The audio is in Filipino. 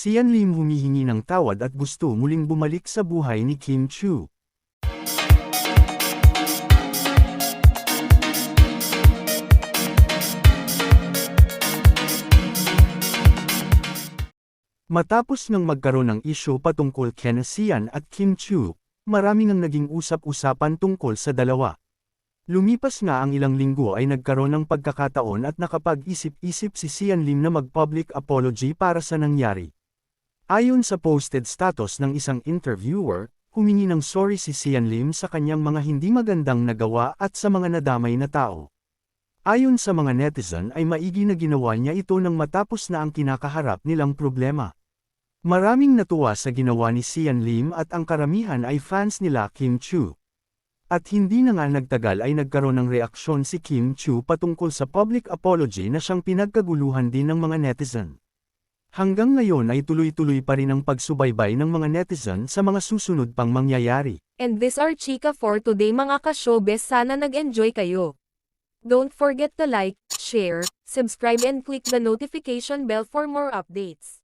Sian Lim humihingi ng tawad at gusto muling bumalik sa buhay ni Kim Chu. Matapos nang magkaroon ng isyu patungkol kina Sian at Kim Chu, marami nang naging usap-usapan tungkol sa dalawa. Lumipas nga ang ilang linggo ay nagkaroon ng pagkakataon at nakapag-isip-isip si Sian Lim na mag-public apology para sa nangyari. Ayon sa posted status ng isang interviewer, humingi ng sorry si Sian Lim sa kanyang mga hindi magandang nagawa at sa mga nadamay na tao. Ayon sa mga netizen ay maigi na ginawa niya ito nang matapos na ang kinakaharap nilang problema. Maraming natuwa sa ginawa ni Sian Lim at ang karamihan ay fans nila Kim Chu. At hindi na nga nagtagal ay nagkaroon ng reaksyon si Kim Chu patungkol sa public apology na siyang pinagkaguluhan din ng mga netizen. Hanggang ngayon ay tuloy-tuloy pa rin ang pagsubaybay ng mga netizen sa mga susunod pang mangyayari. And this are chika for today mga ka-showbiz sana nag-enjoy kayo. Don't forget to like, share, subscribe and click the notification bell for more updates.